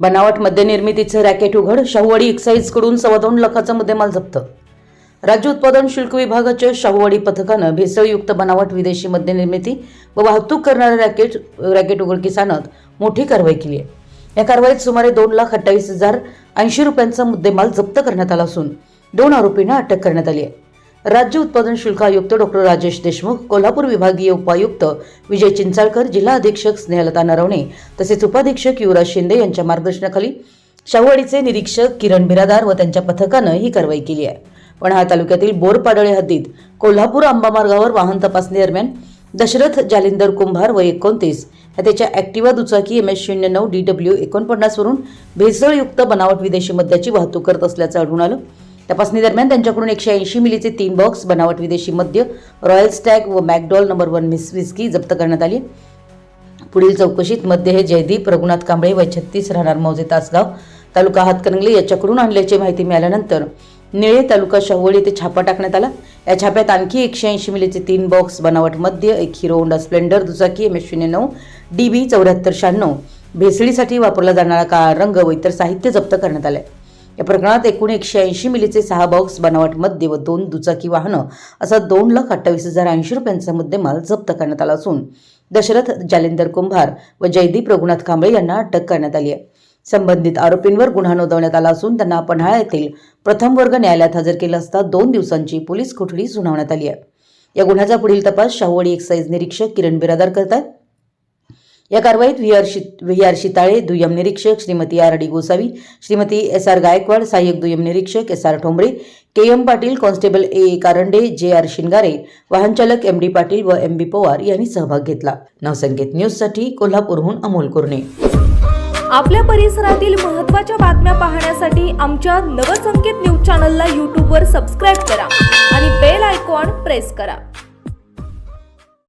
बनावट मद्यनिर्मितीचं रॅकेट उघड शाहूवाडी एक्साईजकडून सव्वा दोन लाखाचा मुद्देमाल जप्त. राज्य उत्पादन शुल्क विभागाच्या शाहूवाडी पथकानं भेसळयुक्त बनावट विदेशी मद्यनिर्मिती व वाहतूक करणाऱ्या रॅकेट रॅकेट उघडकीस आणत मोठी कारवाई केली आहे. या कारवाईत सुमारे दोन लाख अठ्ठावीस हजार ऐंशी रुपयांचा मुद्देमाल जप्त करण्यात आला असून दोन आरोपींना अटक करण्यात आली आहे. राज्य उत्पादन शुल्क आयुक्त डॉक्टर राजेश देशमुख कोल्हापूर विभागीय उपायुक्त विजय चिंचाळकर जिल्हा अधीक्षक स्नेहलता नरवणे तसेच उपाधीक्षक युवराज शिंदे यांच्या मार्गदर्शनाखाली शाहूवाडीचे निरीक्षक किरण बिरादार व त्यांच्या पथकानं ही कारवाई केली आहे. पणहाळ तालुक्यातील बोरपाडळे हद्दीत कोल्हापूर आंबा मार्गावर वाहन तपासणी दरम्यान दशरथ जालिंदर कुंभार व एकोणतीस ह्या त्याच्या ॲक्टिवा दुचाकी एम एस शून्य नऊ डी डब्ल्यू एकोणपन्नासवरून भेसळयुक्त बनावट विदेशी मद्याची वाहतूक करत असल्याचं आढळून आलं. तपासणी दरम्यान त्यांच्याकडून एकशे ऐंशी मिलीचे तीन बॉक्स बनावट विदेशी मद्य रॉयल स्टॅग व मॅकडॉल नंबर वन मिस विस्की जप्त करण्यात आली. पुढील चौकशीत मध्ये हे जयदीप रघुनाथ कांबळे व छत्तीस राहणार मौजे तासगाव तालुका हातकणंगले याच्याकडून आणल्याची माहिती मिळाल्यानंतर निळे तालुका शाहूवाडी येथे छापा टाकण्यात आला. या छाप्यात आणखी एकशे ऐंशी मिलीचे तीन बॉक्स बनावट मध्य एक हिरो होंडा स्प्लेंडर दुचाकी एम एस शून्य नऊ डी बी चौऱ्याहत्तर शहाण्णव भेसळीसाठी वापरला जाणारा काळा रंग व इतर साहित्य जप्त करण्यात आलं. आहे या प्रकरणात एकूण एकशे ऐंशी मिलीचे सहा बॉक्स बनावट मद्य व दोन दुचाकी वाहनं असा दोन लाख अठ्ठावीस हजार ऐंशी रुपयांचा मुद्देमाल जप्त करण्यात आला असून दशरथ जालिंदर कुंभार व जयदीप रघुनाथ कांबळे यांना अटक करण्यात आली आहे. संबंधित आरोपींवर गुन्हा नोंदवण्यात आला असून त्यांना पन्हाळा येथील प्रथम वर्ग न्यायालयात हजर केलं असता दोन दिवसांची पोलीस कोठडी सुनावण्यात आली आहे. या गुन्ह्याचा पुढील तपास शाहूवाडी एक्साईज निरीक्षक किरण बिरादार करतात या कारवाईत व्ही आर शि व्ही आर शिताळे दुय्यम निरीक्षक Shrimati R D Gosavi Shrimati S R Gaikwad सहाय्यक दुय्यम निरीक्षक S R Thombare K M Patil constable A Karande J R Shingare वाहनचालक एम डी पाटील व एम बी पवार यांनी सहभाग घेतला. नवसंकेत न्यूजसाठी कोल्हापूरहून अमोल कुरणे. आपल्या परिसरातील महत्त्वाच्या बातम्या पाहण्यासाठी आमच्या नवसंकेत न्यूज चॅनलला यूट्यूबवर सबस्क्राईब करा आणि बेल आयकॉन प्रेस करा.